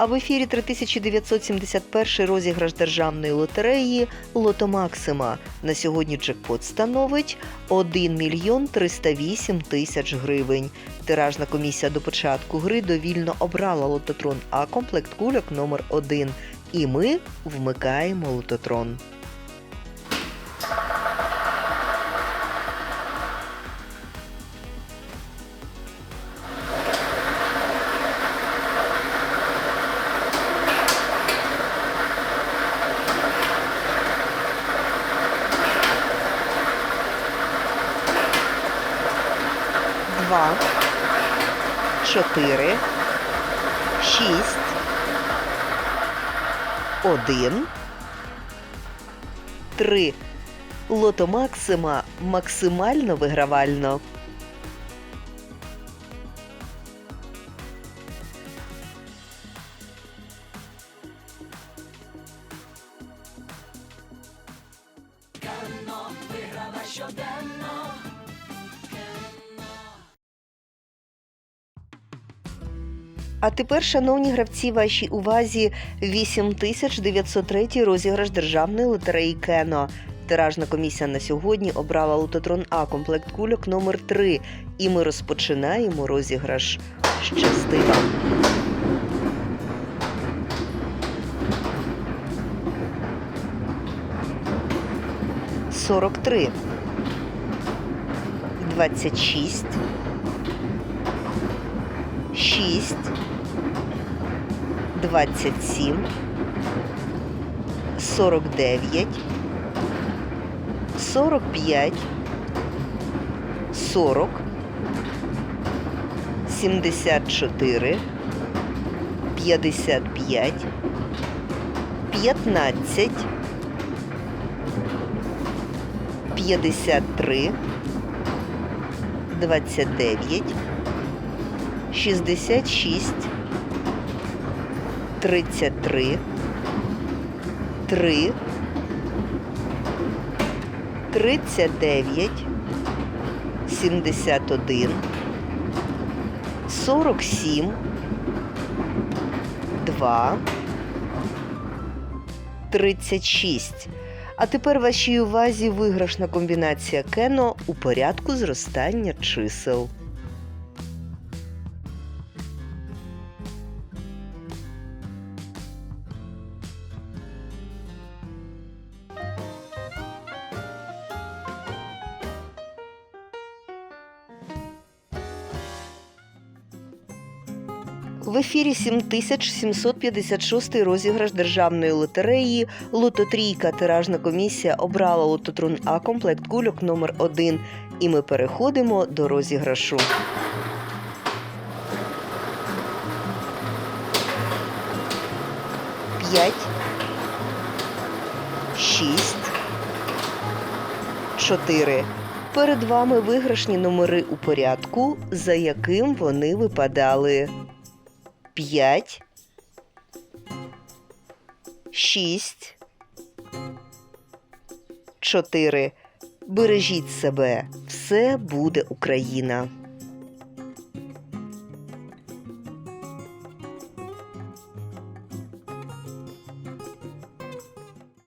А в ефірі 3971 розіграш державної лотереї Лото Максима. На сьогодні джекпот становить 1 мільйон 308 тисяч гривень. Тиражна комісія до початку гри довільно обрала лототрон А комплект кульок номер 1 І ми вмикаємо лототрон. Два, чотири, шість, один, три. Лото Максима максимально вигравально. А тепер, шановні гравці, вашій увазі 8903 розіграш державної лотереї Кено. Тиражна комісія на сьогодні обрала лототрон А комплект кульок номер 3 І ми розпочинаємо розіграш. Щасти! Сорок три. Двадцять шість. Шість. Двадцять сім. Сорок дев'ять. 45, 40, 74, 55, 15, 53, 29, 66, 33, 3, 39, 71, 47, 2, 36. А тепер вашій увазі виграшна комбінація кено у порядку зростання чисел. В ефірі 7756 розіграш державної лотереї Лототрійка тиражна комісія обрала лототрон А комплект кульок номер 1 І ми переходимо до розіграшу. П'ять, шість, чотири. Перед вами виграшні номери у порядку, за яким вони випадали. 5, 6, 4. Бережіть себе. Все буде Україна.